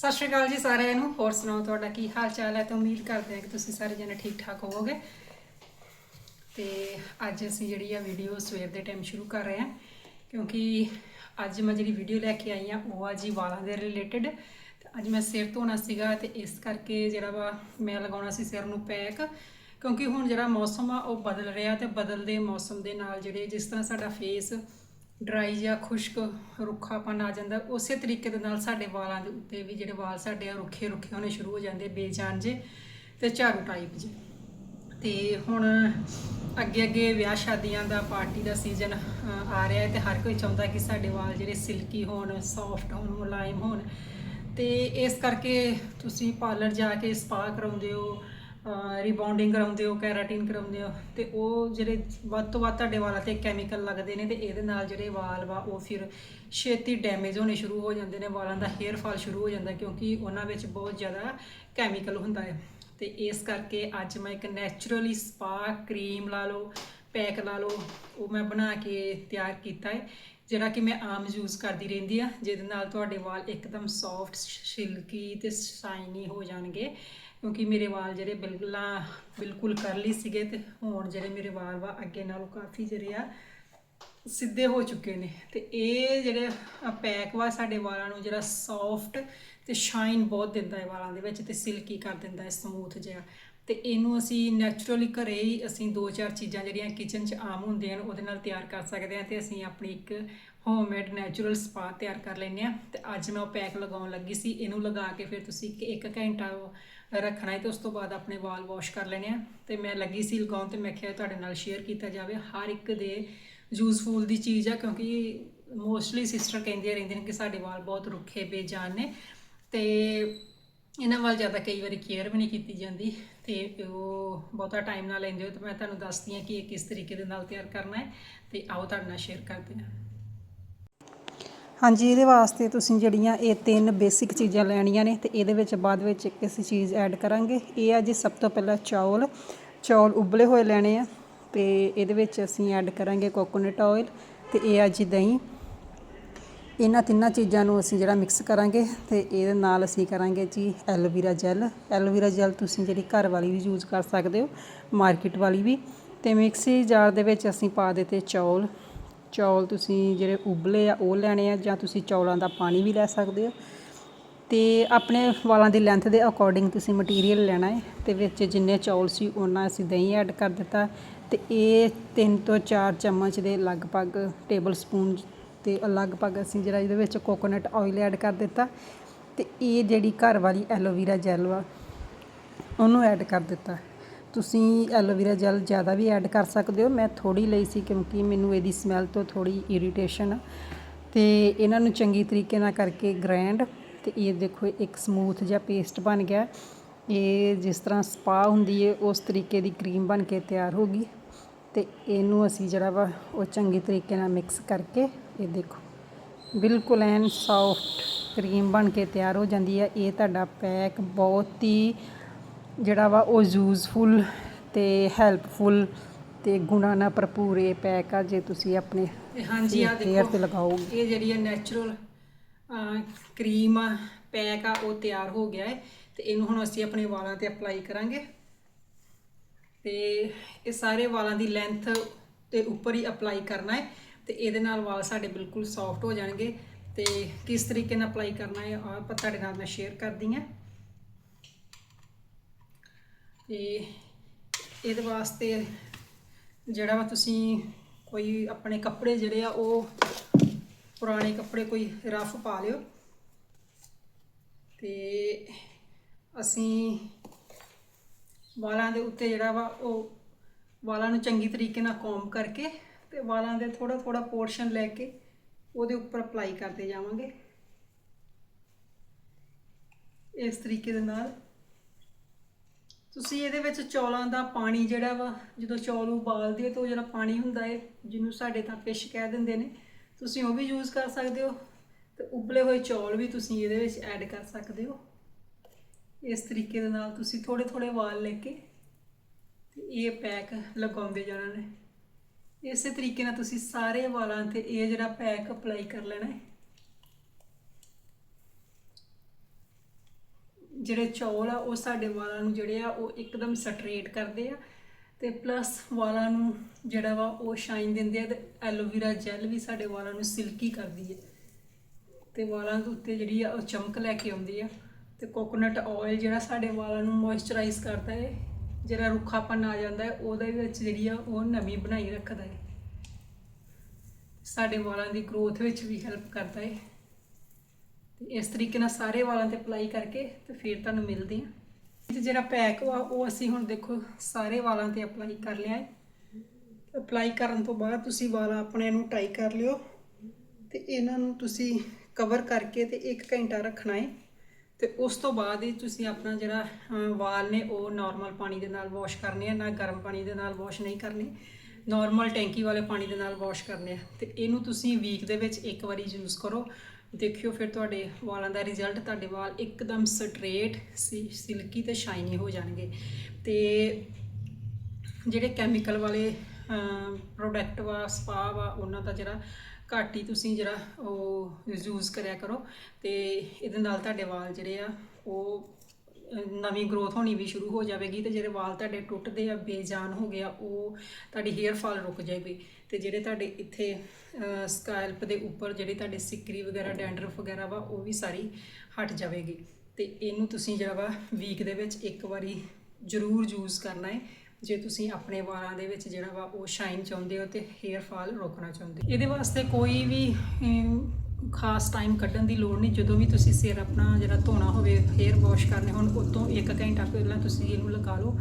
ਸਤਿ ਸ਼੍ਰੀ ਅਕਾਲ ਜੀ ਸਾਰਿਆਂ ਨੂੰ। ਹੋਰ ਸੁਣਾਓ ਤੁਹਾਡਾ ਕੀ ਹਾਲ ਚਾਲ ਹੈ? ਤੇ ਉਮੀਦ ਕਰਦੇ ਹਾਂ ਕਿ ਤੁਸੀਂ ਸਾਰੇ ਜਣੇ ਠੀਕ ਠਾਕ ਹੋਵੋਗੇ। ਤੇ ਅੱਜ ਅਸੀਂ ਜਿਹੜੀ ਆ ਵੀਡੀਓ ਸਵੇਰ ਦੇ ਟਾਈਮ ਸ਼ੁਰੂ ਕਰ ਰਹੇ ਹਾਂ, ਕਿਉਂਕਿ ਅੱਜ ਮੈਂ ਜਿਹੜੀ ਵੀਡੀਓ ਲੈ ਕੇ ਆਈ ਆ, ਉਹ ਆ ਜੀ ਵਾਲਾਂ ਦੇ ਰਿਲੇਟਡ ਅੱਜ ਮੈਂ ਸਿਰ ਧੋਣਾ ਸੀਗਾ ਤੇ ਇਸ ਕਰਕੇ ਜਿਹੜਾ ਵਾ ਮੈਂ ਲਗਾਉਣਾ ਸੀ ਸਿਰ ਨੂੰ ਪੈਕ, ਕਿਉਂਕਿ ਹੁਣ ਜਿਹੜਾ ਮੌਸਮ ਆ ਉਹ ਬਦਲ ਰਿਹਾ ਤੇ ਬਦਲਦੇ ਮੌਸਮ ਦੇ ਨਾਲ ਜਿਹੜੇ ਜਿਸ ਤਰ੍ਹਾਂ ਸਾਡਾ ਫੇਸ ਡਰਾਈ ਜਾਂ ਖੁਸ਼ਕ ਰੁੱਖਾਪਨ ਆ ਜਾਂਦਾ, ਉਸੇ ਤਰੀਕੇ ਦੇ ਨਾਲ ਸਾਡੇ ਵਾਲਾਂ ਦੇ ਉੱਤੇ ਵੀ ਜਿਹੜੇ ਵਾਲ ਸਾਡੇ ਆ ਰੁੱਖੇ ਰੁੱਖੇ ਹੋਣੇ ਸ਼ੁਰੂ ਹੋ ਜਾਂਦੇ ਬੇਜਾਨ ਜੇ ਤੇ ਝਾੜੂ ਟਾਈਪ ਜੇ। ਤੇ ਹੁਣ ਅੱਗੇ ਅੱਗੇ ਵਿਆਹ ਸ਼ਾਦੀਆਂ ਦਾ ਪਾਰਟੀ ਦਾ ਸੀਜ਼ਨ ਆ ਰਿਹਾ ਹੈ ਤੇ ਹਰ ਕੋਈ ਚਾਹੁੰਦਾ ਕਿ ਸਾਡੇ ਵਾਲ ਜਿਹੜੇ ਸਿਲਕੀ ਹੋਣ ਸੌਫਟ ਹੋਣ, ਮੁਲਾਇਮ ਹੋਣ। ਤੇ ਇਸ ਕਰਕੇ ਤੁਸੀਂ ਪਾਰਲਰ ਜਾ ਕੇ ਸਪਾ ਕਰਾਉਂਦੇ ਹੋ ਰੀਬਾਉਂਡਿੰਗ ਕਰਾਉਂਦੇ ਹੋ ਕੈਰਾਟਿਨ ਕਰਾਉਂਦੇ ਹੋ, ਤੇ ਉਹ ਜਿਹੜੇ ਵੱਧ ਤੋਂ ਵੱਧ ਤੁਹਾਡੇ ਵਾਲਾਂ ਤੇ ਕੈਮੀਕਲ ਲੱਗਦੇ ਨੇ ਤੇ ਇਹਦੇ ਨਾਲ ਜਿਹੜੇ ਵਾਲ ਵਾ, ਉਹ ਫਿਰ ਛੇਤੀ ਡੈਮੇਜ ਹੋਣੇ ਸ਼ੁਰੂ ਹੋ ਜਾਂਦੇ ਨੇ, ਵਾਲਾਂ ਦਾ ਹੇਅਰ ਫਾਲ ਸ਼ੁਰੂ ਹੋ ਜਾਂਦਾ ਕਿਉਂਕਿ ਉਹਨਾਂ ਵਿੱਚ ਬਹੁਤ ਜ਼ਿਆਦਾ ਕੈਮੀਕਲ ਹੁੰਦਾ ਹੈ। ਤੇ ਇਸ ਕਰਕੇ ਅੱਜ ਮੈਂ ਇੱਕ ਨੈਚੁਰਲੀ ਸਪਾ ਕਰੀਮ ਲਾ ਲਓ ਪੈਕ ਲਾ ਲਓ, ਉਹ ਮੈਂ ਬਣਾ ਕੇ ਤਿਆਰ ਕੀਤਾ ਹੈ। ਜਿਹੜਾ ਕਿ ਮੈਂ ਆਮ ਯੂਜ਼ ਕਰਦੀ ਰਹਿੰਦੀ ਆ ਜਿਹਦੇ ਨਾਲ ਤੁਹਾਡੇ ਵਾਲ ਇੱਕਦਮ ਸੌਫਟ ਸਿਲਕੀ ਤੇ ਸ਼ਾਈਨੀ ਹੋ ਜਾਣਗੇ। ਕਿਉਂਕਿ ਮੇਰੇ ਵਾਲ ਜਿਹੜੇ ਬਿਲਕੁਲ ਬਿਲਕੁਲ ਕਰਲੀ ਸੀਗੇ ਤੇ ਹੁਣ ਜਿਹੜੇ ਮੇਰੇ ਵਾਲ ਵਾ ਅੱਗੇ ਨਾਲੋਂ ਕਾਫੀ ਜਿਹੜੇ ਆ ਸਿੱਧੇ ਹੋ ਚੁੱਕੇ ਨੇ। ਤੇ ਇਹ ਜਿਹੜੇ ਪੈਕ ਵਾ ਸਾਡੇ ਵਾਲਾਂ ਨੂੰ ਜਿਹੜਾ ਸੌਫਟ ਤੇ ਸ਼ਾਈਨ ਬਹੁਤ ਦਿੰਦਾ ਹੈ ਵਾਲਾਂ ਦੇ ਵਿੱਚ ਤੇ ਸਿਲਕੀ ਕਰ ਦਿੰਦਾ ਹੈ ਸਮੂਥ ਜਿਹਾ। ਤੇ ਇਹਨੂੰ ਅਸੀਂ ਨੈਚੁਰਲੀ ਘਰੇ ਹੀ ਅਸੀਂ ਦੋ ਚਾਰ ਚੀਜ਼ਾਂ ਜਿਹੜੀਆਂ ਕਿਚਨ 'ਚ ਆਮ ਹੁੰਦੀਆਂ ਨੇ, ਉਹਦੇ ਨਾਲ ਤਿਆਰ ਕਰ ਸਕਦੇ ਹਾਂ ਤੇ ਅਸੀਂ ਆਪਣੀ ਇੱਕ ਹੋਮਮੇਡ ਨੈਚੁਰਲ ਸਪਾ ਤਿਆਰ ਕਰ ਲੈਂਦੇ ਹਾਂ। ਤੇ ਅੱਜ ਮੈਂ ਉਹ ਪੈਕ ਲਗਾਉਣ ਲੱਗੀ ਸੀ, ਇਹਨੂੰ ਲਗਾ ਕੇ ਫਿਰ ਤੁਸੀਂ ਇੱਕ ਇੱਕ ਘੰਟਾ ਰੱਖਣਾ ਹੈ ਤੇ ਉਸ ਤੋਂ ਬਾਅਦ ਆਪਣੇ ਵਾਲ ਵਾਸ਼ ਕਰ ਲੈਣੇ ਆ ਤੇ ਮੈਂ ਲੱਗੀ ਸੀ ਲਗਾਉਣ ਤੇ ਮੈਂ ਕਿਹਾ ਤੁਹਾਡੇ ਨਾਲ ਸ਼ੇਅਰ ਕੀਤਾ ਜਾਵੇ, ਹਰ ਇੱਕ ਦੇ ਯੂਜ਼ਫੁਲ ਦੀ ਚੀਜ਼ ਆ, ਕਿਉਂਕਿ ਮੋਸਟਲੀ ਸਿਸਟਰ ਕਹਿੰਦੀਆਂ ਰਹਿੰਦੀਆਂ ਨੇ ਕਿ ਸਾਡੇ ਵਾਲ ਬਹੁਤ ਰੁੱਖੇ, ਬੇਜਾਨ ਨੇ ਤੇ ਇਹਨਾਂ ਵੱਲ ਜ਼ਿਆਦਾ ਕਈ ਵਾਰੀ ਕੇਅਰ ਵੀ ਨਹੀਂ ਕੀਤੀ ਜਾਂਦੀ। ਤੇ ਉਹ ਬਹੁਤਾ ਟਾਈਮ ਨਾ ਲੈਂਦੇ ਹੋ ਤੇ ਮੈਂ ਤੁਹਾਨੂੰ ਦੱਸਦੀ ਹਾਂ ਕਿ ਇਹ ਕਿਸ ਤਰੀਕੇ ਦੇ ਨਾਲ ਤਿਆਰ ਕਰਨਾ ਹੈ ਤੇ ਆਓ ਤੁਹਾਡੇ ਨਾਲ ਸ਼ੇਅਰ ਕਰਦੇ ਹਾਂ। ਹਾਂਜੀ, ਇਹਦੇ ਵਾਸਤੇ ਤੁਸੀਂ ਜਿਹੜੀਆਂ ਇਹ ਤਿੰਨ ਬੇਸਿਕ ਚੀਜ਼ਾਂ ਲੈਣੀਆਂ ਨੇ ਤੇ ਇਹਦੇ ਵਿੱਚ ਬਾਅਦ ਵਿੱਚ ਇੱਕ ਅਸੀਂ ਚੀਜ਼ ਐਡ ਕਰਾਂਗੇ। ਇਹ ਆ ਜੀ ਸਭ ਤੋਂ ਪਹਿਲਾਂ ਚੌਲ। ਚੌਲ ਉਬਲੇ ਹੋਏ ਲੈਣੇ ਆ ਤੇ ਇਹਦੇ ਵਿੱਚ ਅਸੀਂ ਐਡ ਕਰਾਂਗੇ ਕੋਕੋਨਟ ਆਇਲ ਤੇ ਇਹ ਆ ਜੀ ਦਹੀਂ। ਇਹਨਾਂ ਤਿੰਨਾਂ ਚੀਜ਼ਾਂ ਨੂੰ ਅਸੀਂ ਜਿਹੜਾ ਮਿਕਸ ਕਰਾਂਗੇ ਤੇ ਇਹਦੇ ਨਾਲ ਅਸੀਂ ਕਰਾਂਗੇ ਜੀ ਐਲੋਵੀਰਾ ਜੈਲ। ਐਲੋਵੀਰਾ ਜੈਲ ਤੁਸੀਂ ਜਿਹੜੀ ਘਰ ਵਾਲੀ ਵੀ ਯੂਜ਼ ਕਰ ਸਕਦੇ ਹੋ ਮਾਰਕੀਟ ਵਾਲੀ ਵੀ। ਤੇ ਮਿਕਸੀ ਜਾਰ ਦੇ ਵਿੱਚ ਅਸੀਂ ਪਾ ਦਿੱਤੇ ਚੌਲ। ਚੌਲ ਤੁਸੀਂ ਜਿਹੜੇ ਉਬਲੇ ਆ ਉਹ ਲੈਣੇ ਆ ਜਾਂ ਤੁਸੀਂ ਚੌਲਾਂ ਦਾ ਪਾਣੀ ਵੀ ਲੈ ਸਕਦੇ ਹੋ। ਤੇ ਆਪਣੇ ਵਾਲਾਂ ਦੀ ਲੈਂਥ ਦੇ ਅਕੋਰਡਿੰਗ ਤੁਸੀਂ ਮਟੀਰੀਅਲ ਲੈਣਾ ਹੈ ਤੇ ਵਿੱਚ ਜਿੰਨੇ ਚੌਲ ਸੀ ਉਹਨਾਂ ਅਸੀਂ ਦਹੀਂ ਐਡ ਕਰ ਦਿੱਤਾ। ਤੇ ਇਹ 3 ਤੋਂ 4 ਚਮਚ ਦੇ ਲਗਭਗ ਟੇਬਲ ਸਪੂਨ ਤੇ ਲਗਭਗ ਅਸੀਂ ਜਿਹੜਾ ਇਹਦੇ ਵਿੱਚ ਕੋਕੋਨਟ ਆਇਲ ਐਡ ਕਰ ਦਿੱਤਾ ਤੇ ਇਹ ਜਿਹੜੀ ਘਰ ਵਾਲੀ ਐਲੋਵੀਰਾ ਜੈਲ ਵਾ, ਉਹਨੂੰ ਐਡ ਕਰ ਦਿੱਤਾ। ਤੁਸੀਂ ਐਲੋਵੀਰਾ ਜੈਲ ਜ਼ਿਆਦਾ ਵੀ ਐਡ ਕਰ ਸਕਦੇ ਹੋ। ਮੈਂ ਥੋੜੀ ਲਈ ਸੀ ਕਿਉਂਕਿ ਮੈਨੂੰ ਇਹਦੀ ਸਮੈਲ ਤੋਂ ਥੋੜੀ ਇਰੀਟੇਸ਼ਨ ਆ। ਤੇ ਇਹਨਾਂ ਨੂੰ ਚੰਗੀ ਤਰੀਕੇ ਨਾਲ ਕਰਕੇ ਗ੍ਰੈਂਡ ਤੇ ਇਹ ਦੇਖੋ ਇੱਕ ਸਮੂਥ ਜਿਹਾ ਪੇਸਟ ਬਣ ਗਿਆ। ਇਹ ਜਿਸ ਤਰ੍ਹਾਂ ਸਪਾ ਹੁੰਦੀ ਹੈ, ਉਸ ਤਰੀਕੇ ਦੀ ਕਰੀਮ ਬਣ ਕੇ ਤਿਆਰ ਹੋ ਗਈ। ਤੇ ਇਹਨੂੰ ਅਸੀਂ ਜਿਹੜਾ ਵਾ ਉਹ ਚੰਗੀ ਤਰੀਕੇ ਨਾਲ ਮਿਕਸ ਕਰਕੇ ਇਹ ਦੇਖੋ ਬਿਲਕੁਲ ਐਨ ਸੌਫਟ ਕਰੀਮ ਬਣ ਕੇ ਤਿਆਰ ਹੋ ਜਾਂਦੀ ਹੈ ਇਹ ਤੁਹਾਡਾ ਪੈਕ ਬਹੁਤ ਹੀ ਜਿਹੜਾ ਵਾ ਉਹ ਯੂਜ਼ਫੁਲ ਤੇ ਹੈਲਪਫੁਲ ਤੇ ਗੁਣਾਂ ਨਾਲ ਭਰਪੂਰ ਇਹ ਪੈਕ ਆ ਜੇ ਤੁਸੀਂ ਆਪਣੇ ਹਾਂਜੀ ਆ ਦੇਖੋ ਤੇ ਲਗਾਓਗੇ। ਇਹ ਜਿਹੜੀ ਹੈ ਨੈਚੁਰਲ ਕਰੀਮ ਆ ਪੈਕ ਆ ਉਹ ਤਿਆਰ ਹੋ ਗਿਆ ਹੈ ਤੇ ਇਹਨੂੰ ਹੁਣ ਅਸੀਂ ਆਪਣੇ ਵਾਲਾਂ ਤੇ ਅਪਲਾਈ ਕਰਾਂਗੇ। ਤੇ ਇਹ ਸਾਰੇ ਵਾਲਾਂ ਦੀ ਲੈਂਥ ਤੇ ਉੱਪਰ ਹੀ ਅਪਲਾਈ ਕਰਨਾ ਹੈ ਤੇ ਇਹਦੇ ਨਾਲ ਵਾਲ ਸਾਡੇ ਬਿਲਕੁਲ ਸੌਫਟ ਹੋ ਜਾਣਗੇ ਤੇ ਕਿਸ ਤਰੀਕੇ ਨਾਲ ਅਪਲਾਈ ਕਰਨਾ ਹੈ ਆ ਆਪਾਂ ਤੁਹਾਡੇ ਨਾਲ ਮੈਂ ਸ਼ੇਅਰ ਕਰਦੀ ਹਾਂ। ਤੇ ਇਹਦੇ ਵਾਸਤੇ ਜਿਹੜਾ ਵਾ ਤੁਸੀਂ ਕੋਈ ਆਪਣੇ ਕੱਪੜੇ ਜਿਹੜੇ ਆ ਉਹ ਪੁਰਾਣੇ ਕੱਪੜੇ ਕੋਈ ਰਫ ਪਾ ਲਿਓ। ਤੇ ਅਸੀਂ ਵਾਲਾਂ ਦੇ ਉੱਤੇ ਜਿਹੜਾ ਵਾ ਉਹ ਵਾਲਾਂ ਨੂੰ ਚੰਗੀ ਤਰੀਕੇ ਨਾਲ ਕੌਮ ਕਰਕੇ ਤੇ ਵਾਲਾਂ ਦੇ ਥੋੜਾ ਥੋੜਾ ਪੋਰਸ਼ਨ ਲੈ ਕੇ ਉਹਦੇ ਉੱਪਰ ਅਪਲਾਈ ਕਰਦੇ ਜਾਵਾਂਗੇ। ਇਸ ਤਰੀਕੇ ਦੇ ਨਾਲ। ਤੁਸੀਂ ਇਹਦੇ ਵਿੱਚ ਚੌਲਾਂ ਦਾ ਪਾਣੀ ਜਿਹੜਾ ਵਾ, ਜਦੋਂ ਚੌਲ ਉਬਾਲਦੇ ਹੋ ਤਾਂ ਉਹ ਜਿਹੜਾ ਪਾਣੀ ਹੁੰਦਾ ਹੈ ਜਿਹਨੂੰ ਸਾਡੇ ਤਾਂ ਫਿਸ਼ ਕਹਿ ਦਿੰਦੇ ਨੇ, ਤੁਸੀਂ ਉਹ ਵੀ ਯੂਜ਼ ਕਰ ਸਕਦੇ ਹੋ ਤੇ ਉਬਲੇ ਹੋਏ ਚੌਲ ਵੀ ਤੁਸੀਂ ਇਹਦੇ ਵਿੱਚ ਐਡ ਕਰ ਸਕਦੇ ਹੋ। ਇਸ ਤਰੀਕੇ ਦੇ ਨਾਲ ਤੁਸੀਂ ਥੋੜੇ ਥੋੜੇ ਵਾਲ ਲੈ ਕੇ ਤੇ ਇਹ ਪੈਕ ਲਗਾਉਂਦੇ ਜਾਣਾ ਨੇ। ਇਸੇ ਤਰੀਕੇ ਨਾਲ ਤੁਸੀਂ ਸਾਰੇ ਵਾਲਾਂ ਤੇ ਇਹ ਜਿਹੜਾ ਪੈਕ ਅਪਲਾਈ ਕਰ ਲੈਣਾ ਹੈ। ਜਿਹੜੇ ਚੌਲ ਆ, ਉਹ ਸਾਡੇ ਵਾਲਾਂ ਨੂੰ ਜਿਹੜੇ ਆ, ਉਹ ਇੱਕਦਮ ਸਟਰੇਟ ਕਰਦੇ ਆ ਤੇ ਪਲੱਸ ਵਾਲਾਂ ਨੂੰ ਜਿਹੜਾ ਵਾ, ਉਹ ਸ਼ਾਈਨ ਦਿੰਦੇ ਆ ਤੇ ਐਲੋਵੀਰਾ ਜੈਲ ਵੀ ਸਾਡੇ ਵਾਲਾਂ ਨੂੰ ਸਿਲਕੀ ਕਰਦੀ ਹੈ। ਤੇ ਵਾਲਾਂ ਦੇ ਉੱਤੇ ਜਿਹੜੀ ਆ, ਉਹ ਚਮਕ ਲੈ ਕੇ ਆਉਂਦੀ ਆ। ਤੇ ਕੋਕੋਨਟ ਆਇਲ ਜਿਹੜਾ ਸਾਡੇ ਵਾਲਾਂ ਨੂੰ ਮੋਇਸਚਰਾਈਜ਼ ਕਰਦਾ ਹੈ ਜਿਹੜਾ ਰੁੱਖਾਪਨ ਆ ਜਾਂਦਾ ਹੈ ਉਹਦੇ ਵਿੱਚ ਜਿਹੜੀ ਆ ਉਹ ਨਮੀ ਬਣਾਈ ਰੱਖਦਾ ਹੈ ਸਾਡੇ ਵਾਲਾਂ ਦੀ ਗਰੋਥ ਵਿੱਚ ਵੀ ਹੈਲਪ ਕਰਦਾ ਹੈ ਤੇ ਇਸ ਤਰੀਕੇ ਨਾਲ ਸਾਰੇ ਵਾਲਾਂ ਤੇ ਅਪਲਾਈ ਕਰਕੇ ਤੇ ਫਿਰ ਤੁਹਾਨੂੰ ਮਿਲਦੇ ਆ। ਤੇ ਜਿਹੜਾ ਪੈਕ ਵਾ, ਉਹ ਅਸੀਂ ਹੁਣ ਦੇਖੋ ਸਾਰੇ ਵਾਲਾਂ ਤੇ ਅਪਲਾਈ ਕਰ ਲਿਆ ਹੈ ਅਪਲਾਈ ਕਰਨ ਤੋਂ ਬਾਅਦ ਤੁਸੀਂ ਵਾਲਾਂ ਆਪਣੇ ਨੂੰ ਟਾਈ ਕਰ ਲਿਓ ਤੇ ਇਹਨਾਂ ਨੂੰ ਤੁਸੀਂ ਕਵਰ ਕਰਕੇ ਤੇ 1 ਘੰਟਾ ਰੱਖਣਾ ਹੈ ਤੇ ਉਸ ਤੋਂ ਬਾਅਦ ਹੀ ਤੁਸੀਂ ਆਪਣਾ ਜਿਹੜਾ ਵਾਲ ਨੇ ਉਹ ਨਾਰਮਲ ਪਾਣੀ ਦੇ ਨਾਲ ਵਾਸ਼ ਕਰਨੇ ਆ, ਨਾ ਗਰਮ ਪਾਣੀ ਦੇ ਨਾਲ ਵਾਸ਼ ਨਹੀਂ ਕਰਨੇ ਨਾਰਮਲ ਟੈਂਕੀ ਵਾਲੇ ਪਾਣੀ ਦੇ ਨਾਲ ਵਾਸ਼ ਕਰਨੇ ਆ। ਤੇ ਇਹਨੂੰ ਤੁਸੀਂ ਵੀਕ ਦੇ ਵਿੱਚ ਇੱਕ ਵਾਰੀ ਯੂਜ਼ ਕਰੋ। ਦੇਖਿਓ ਫਿਰ ਤੁਹਾਡੇ ਵਾਲਾਂ ਦਾ ਰਿਜ਼ਲਟ ਤੁਹਾਡੇ ਵਾਲ ਇੱਕਦਮ ਸਟ੍ਰੇਟ ਸਿਲਕੀ ਤੇ ਸ਼ਾਈਨੀ ਹੋ ਜਾਣਗੇ। ਤੇ ਜਿਹੜੇ ਕੈਮੀਕਲ ਵਾਲੇ ਪ੍ਰੋਡਕਟ ਵਾ ਸਪਾ ਵਾ, ਉਹਨਾਂ ਦਾ ਜਿਹੜਾ ਘੱਟ ਹੀ ਤੁਸੀਂ ਜਿਹੜਾ ਉਹ ਯੂਜ਼ ਕਰਿਆ ਕਰੋ ਤੇ ਇਹਦੇ ਨਾਲ ਤੁਹਾਡੇ ਵਾਲ ਜਿਹੜੇ ਆ, ਉਹ ਨਵੀਂ ਗਰੋਥ ਹੋਣੀ ਵੀ ਸ਼ੁਰੂ ਹੋ ਜਾਵੇਗੀ ਤੇ ਜਿਹੜੇ ਵਾਲ ਤੁਹਾਡੇ ਟੁੱਟਦੇ ਆ, ਬੇਜਾਨ ਹੋ ਗਿਆ ਉਹ ਤੁਹਾਡੀ ਹੇਅਰ ਫਾਲ ਰੁਕ ਜਾਏਗੀ ਤੇ ਜਿਹੜੇ ਤੁਹਾਡੇ ਇੱਥੇ ਸਕੈਲਪ ਦੇ ਉੱਪਰ ਜਿਹੜੀ ਤੁਹਾਡੇ ਸਿਕਰੀ ਵਗੈਰਾ ਡੈਂਡਰਫ ਵਗੈਰਾ ਵਾ, ਉਹ ਵੀ ਸਾਰੀ ਹਟ ਜਾਵੇਗੀ ਤੇ ਇਹਨੂੰ ਤੁਸੀਂ ਜਿਹੜਾ ਵਾ ਵੀਕ ਦੇ ਵਿੱਚ ਇੱਕ ਵਾਰੀ ਜ਼ਰੂਰ ਯੂਜ਼ ਕਰਨਾ ਹੈ। ਜੇ ਤੁਸੀਂ ਆਪਣੇ ਵਾਲਾਂ ਦੇ ਵਿੱਚ ਜਿਹੜਾ ਵਾ ਉਹ ਸ਼ਾਈਨ ਚਾਹੁੰਦੇ ਹੋ ਤੇ ਹੇਅਰ ਫਾਲ ਰੋਕਣਾ ਚਾਹੁੰਦੇ ਹੋ। ਇਹਦੇ ਵਾਸਤੇ ਕੋਈ ਵੀ ਖਾਸ ਟਾਈਮ ਕੱਢਣ ਦੀ ਲੋੜ ਨਹੀਂ। ਜਦੋਂ ਵੀ ਤੁਸੀਂ ਸਿਰ ਆਪਣਾ ਜਿਹੜਾ ਧੋਣਾ ਹੋਵੇ ਹੇਅਰ ਵਾਸ਼ ਕਰਨੇ ਹੋਣ ਉਦੋਂ 1 ਘੰਟਾ ਪਹਿਲਾਂ ਤੁਸੀਂ ਇਹਨੂੰ ਲਗਾ ਲਓ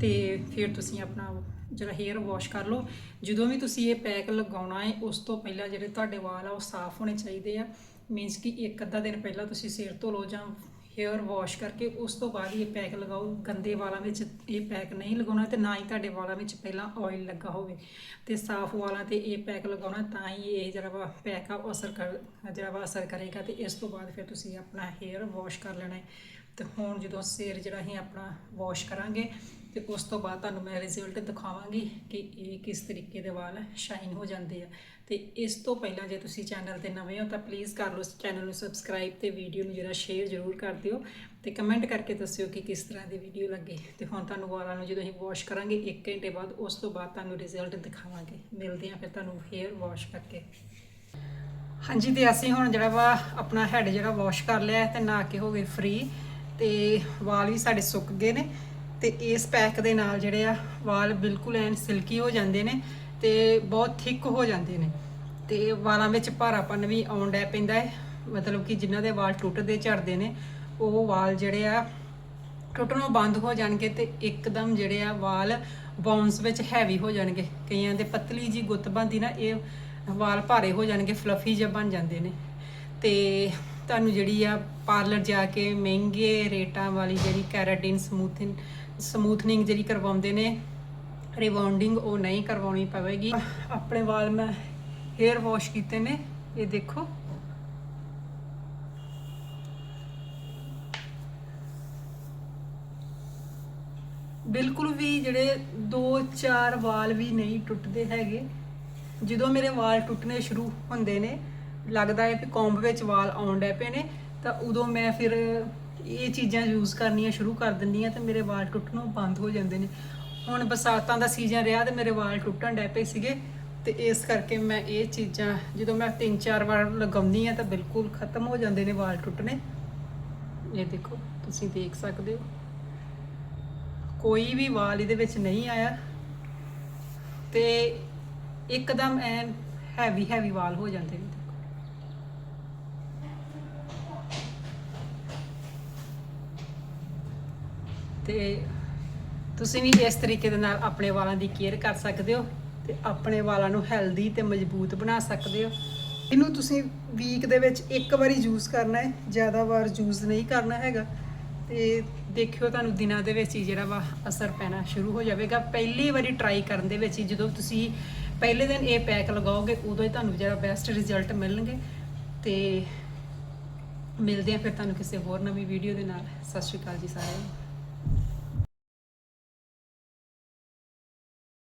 ਤੇ ਫਿਰ ਤੁਸੀਂ ਆਪਣਾ ਜਿਹੜਾ ਹੇਅਰ ਵਾਸ਼ ਕਰ ਲਓ। ਜਦੋਂ ਵੀ ਤੁਸੀਂ ਇਹ ਪੈਕ ਲਗਾਉਣਾ ਹੈ, ਉਸ ਤੋਂ ਪਹਿਲਾਂ ਜਿਹੜੇ ਤੁਹਾਡੇ ਵਾਲ ਆ ਉਹ ਸਾਫ਼ ਹੋਣੇ ਚਾਹੀਦੇ ਆ। ਮੀਨਸ ਕਿ ਇੱਕ ਅੱਧਾ ਦਿਨ ਪਹਿਲਾਂ ਤੁਸੀਂ ਸਿਰ ਧੋ ਲਓ ਜਾਂ ਹੇਅਰ ਵਾਸ਼ ਕਰਕੇ ਉਸ ਤੋਂ ਬਾਅਦ ਹੀ ਇਹ ਪੈਕ ਲਗਾਓ। ਗੰਦੇ ਵਾਲਾਂ ਵਿੱਚ ਇਹ ਪੈਕ ਨਹੀਂ ਲਗਾਉਣਾ ਤੇ ਨਾ ਹੀ ਤੁਹਾਡੇ ਵਾਲਾਂ ਵਿੱਚ ਪਹਿਲਾਂ ਆਇਲ ਲੱਗਾ ਹੋਵੇ। ਤੇ ਸਾਫ਼ ਵਾਲਾਂ ਤੇ ਇਹ ਪੈਕ ਲਗਾਉਣਾ ਤਾਂ ਹੀ ਇਹ ਜਿਹੜਾ ਵਾ ਪੈਕ ਆ ਉਹ ਅਸਰ ਕਰ ਜਿਹੜਾ ਵਾ ਅਸਰ ਕਰੇਗਾ ਤੇ ਇਸ ਤੋਂ ਬਾਅਦ ਫਿਰ ਤੁਸੀਂ ਆਪਣਾ ਹੇਅਰ ਵਾਸ਼ ਕਰ ਲੈਣਾ ਹੈ। ਤੇ ਹੁਣ ਜਦੋਂ ਸਿਰ ਜਿਹੜਾ ਅਸੀਂ ਆਪਣਾ ਵਾਸ਼ ਕਰਾਂਗੇ ਤੇ ਉਸ ਤੋਂ ਬਾਅਦ ਤੁਹਾਨੂੰ ਮੈਂ ਰਿਜ਼ਲਟ ਦਿਖਾਵਾਂਗੀ ਕਿ ਇਹ ਕਿਸ ਤਰੀਕੇ ਦੇ ਵਾਲ ਸ਼ਾਈਨ ਹੋ ਜਾਂਦੇ ਆ। ਤੇ ਇਸ ਤੋਂ ਪਹਿਲਾਂ ਜੇ ਤੁਸੀਂ ਚੈਨਲ ਤੇ ਨਵੇਂ ਹੋ, ਤਾਂ ਪਲੀਜ਼ ਕਰ ਲਓ ਚੈਨਲ ਨੂੰ ਸਬਸਕ੍ਰਾਈਬ ਤੇ ਵੀਡੀਓ ਨੂੰ ਜਿਹੜਾ ਸ਼ੇਅਰ ਜ਼ਰੂਰ ਕਰ ਦਿਓ ਤੇ ਕਮੈਂਟ ਕਰਕੇ ਦੱਸਿਓ ਕਿ ਕਿਸ ਤਰ੍ਹਾਂ ਦੀ ਵੀਡੀਓ ਲੱਗੇ। ਤੇ ਹੁਣ ਤੁਹਾਨੂੰ ਵਾਲਾਂ ਨੂੰ ਜਦੋਂ ਅਸੀਂ ਵਾਸ਼ ਕਰਾਂਗੇ 1 ਘੰਟੇ ਬਾਅਦ ਉਸ ਤੋਂ ਬਾਅਦ ਤੁਹਾਨੂੰ ਰਿਜ਼ਲਟ ਦਿਖਾਵਾਂਗੇ। ਮਿਲਦੇ ਹਾਂ ਫਿਰ ਤੁਹਾਨੂੰ ਹੇਅਰ ਵਾਸ਼ ਕਰਕੇ। ਹਾਂਜੀ, ਤੇ ਅਸੀਂ ਹੁਣ ਜਿਹੜਾ ਵਾ ਆਪਣਾ ਹੈਡ ਜਿਹੜਾ ਵਾਸ਼ ਕਰ ਲਿਆ ਹੈ ਤੇ ਨਹਾ ਕੇ ਹੋ ਗਏ ਫ੍ਰੀ ਤੇ ਵਾਲ ਵੀ ਸਾਡੇ ਸੁੱਕ ਗਏ ਨੇ। ਤੇ ਇਸ ਪੈਕ ਦੇ ਨਾਲ ਜਿਹੜੇ ਆ ਵਾਲ ਬਿਲਕੁਲ ਐਨ ਸਿਲਕੀ ਹੋ ਜਾਂਦੇ ਨੇ ਤੇ ਬਹੁਤ ਥਿਕ ਹੋ ਜਾਂਦੇ ਨੇ। ਤੇ ਵਾਲਾਂ ਵਿੱਚ ਭਾਰਾਪਨ ਵੀ ਆਉਣ ਡੈ ਪੈਂਦਾ ਹੈ ਮਤਲਬ ਕਿ ਜਿਨ੍ਹਾਂ ਦੇ ਵਾਲ ਟੁੱਟਦੇ ਝੜਦੇ ਨੇ, ਉਹ ਵਾਲ ਜਿਹੜੇ ਆ ਟੁੱਟਣੋਂ ਬੰਦ ਹੋ ਜਾਣਗੇ ਤੇ ਇੱਕਦਮ ਜਿਹੜੇ ਆ ਵਾਲ ਬਾਉਂਸ ਵਿੱਚ ਹੈਵੀ ਹੋ ਜਾਣਗੇ। ਕਈਆਂ ਦੇ ਪਤਲੀ ਜੀ ਗੁੱਤ ਬਣਦੀ ਨਾ, ਇਹ ਵਾਲ ਭਾਰੇ ਹੋ ਜਾਣਗੇ ਫਲਫੀ ਜਿਹਾ ਬਣ ਜਾਂਦੇ ਨੇ। ਤੇ ਤੁਹਾਨੂੰ ਜਿਹੜੀ ਆ ਪਾਰਲਰ ਜਾ ਕੇ ਮਹਿੰਗੇ ਰੇਟਾਂ ਵਾਲੀ ਜਿਹੜੀ ਕੈਰਾਟਿਨ ਸਮੂਥਿੰਗ ਸਮੂਥਨਿੰਗ ਜਿਹੜੀ ਕਰਵਾਉਂਦੇ ਨੇ ਰਿਬੌਂਡਿੰਗ ਉਹ ਨਹੀਂ ਕਰਵਾਉਣੀ ਪਵੇਗੀ। ਆਪਣੇ ਵਾਲ ਮੈਂ ਹੇਅਰ ਵਾਸ਼ ਕੀਤੇ ਨੇ, ਇਹ ਦੇਖੋ। ਬਿਲਕੁਲ ਵੀ ਜਿਹੜੇ 2-4 ਵਾਲ ਵੀ ਨਹੀਂ ਟੁੱਟਦੇ ਹੈਗੇ, ਜਦੋਂ ਮੇਰੇ ਵਾਲ ਟੁੱਟਣੇ ਸ਼ੁਰੂ ਹੁੰਦੇ ਨੇ, ਲੱਗਦਾ ਹੈ ਕਿ ਕੌਂਬ ਵਿੱਚ ਵਾਲ ਆਉਣ ਡੈ ਪਏ ਨੇ, ਤਾਂ ਉਦੋਂ ਮੈਂ ਫਿਰ ਇਹ ਚੀਜ਼ਾਂ ਯੂਜ਼ ਕਰਨੀਆਂ ਸ਼ੁਰੂ ਕਰ ਦਿੰਦੀ ਹਾਂ ਤੇ ਮੇਰੇ ਵਾਲ ਟੁੱਟਣੋਂ ਬੰਦ ਹੋ ਜਾਂਦੇ ਨੇ। ਹੁਣ ਬਰਸਾਤਾਂ ਦਾ ਸੀਜ਼ਨ ਰਿਹਾ ਤੇ ਮੇਰੇ ਵਾਲ ਟੁੱਟਣ ਡੈ ਪਏ ਸੀਗੇ ਤੇ ਇਸ ਕਰਕੇ ਮੈਂ ਇਹ ਚੀਜ਼ਾਂ ਜਦੋਂ ਮੈਂ 3-4 ਵਾਰ ਲਗਾਉਂਦੀ ਆ ਤਾਂ ਬਿਲਕੁਲ ਖਤਮ ਹੋ ਜਾਂਦੇ ਨੇ ਵਾਲ ਟੁੱਟਣੇ। ਇਹ ਦੇਖੋ, ਤੁਸੀਂ ਦੇਖ ਸਕਦੇ ਹੋ। ਕੋਈ ਵੀ ਵਾਲ ਇਹਦੇ ਵਿੱਚ ਨਹੀਂ ਆਇਆ ਤੇ ਇੱਕਦਮ ਐਨ ਹੈਵੀ ਹੈਵੀ ਵਾਲ ਹੋ ਜਾਂਦੇ ਨੇ। ਤੇ ਤੁਸੀਂ ਵੀ ਇਸ ਤਰੀਕੇ ਦੇ ਨਾਲ ਆਪਣੇ ਵਾਲਾਂ ਦੀ ਕੇਅਰ ਕਰ ਸਕਦੇ ਹੋ ਤੇ ਆਪਣੇ ਵਾਲਾਂ ਨੂੰ ਹੈਲਦੀ ਤੇ ਮਜ਼ਬੂਤ ਬਣਾ ਸਕਦੇ ਹੋ। ਇਹਨੂੰ ਤੁਸੀਂ ਵੀਕ ਦੇ ਵਿੱਚ ਇੱਕ ਵਾਰੀ ਯੂਜ਼ ਕਰਨਾ ਹੈ, ਜ਼ਿਆਦਾ ਵਾਰ ਯੂਜ਼ ਨਹੀਂ ਕਰਨਾ ਹੈਗਾ। ਤੇ ਦੇਖਿਓ ਤੁਹਾਨੂੰ ਦਿਨਾਂ ਦੇ ਵਿੱਚ ਹੀ ਜਿਹੜਾ ਵਾ ਅਸਰ ਪੈਣਾ ਸ਼ੁਰੂ ਹੋ ਜਾਵੇਗਾ। ਪਹਿਲੀ ਵਾਰੀ ਟਰਾਈ ਕਰਨ ਦੇ ਵਿੱਚ ਹੀ ਜਦੋਂ ਤੁਸੀਂ ਪਹਿਲੇ ਦਿਨ ਇਹ ਪੈਕ ਲਗਾਓਗੇ, ਉਦੋਂ ਹੀ ਤੁਹਾਨੂੰ ਜਿਹੜਾ ਬੈਸਟ ਰਿਜ਼ਲਟ ਮਿਲਣਗੇ। ਤੇ ਮਿਲਦੇ ਆ ਫਿਰ ਤੁਹਾਨੂੰ ਕਿਸੇ ਹੋਰ ਨਵੀਂ ਵੀਡੀਓ ਦੇ ਨਾਲ। ਸਤਿ ਸ਼੍ਰੀ ਅਕਾਲ ਜੀ ਸਾਰਿਆਂ ਨੂੰ।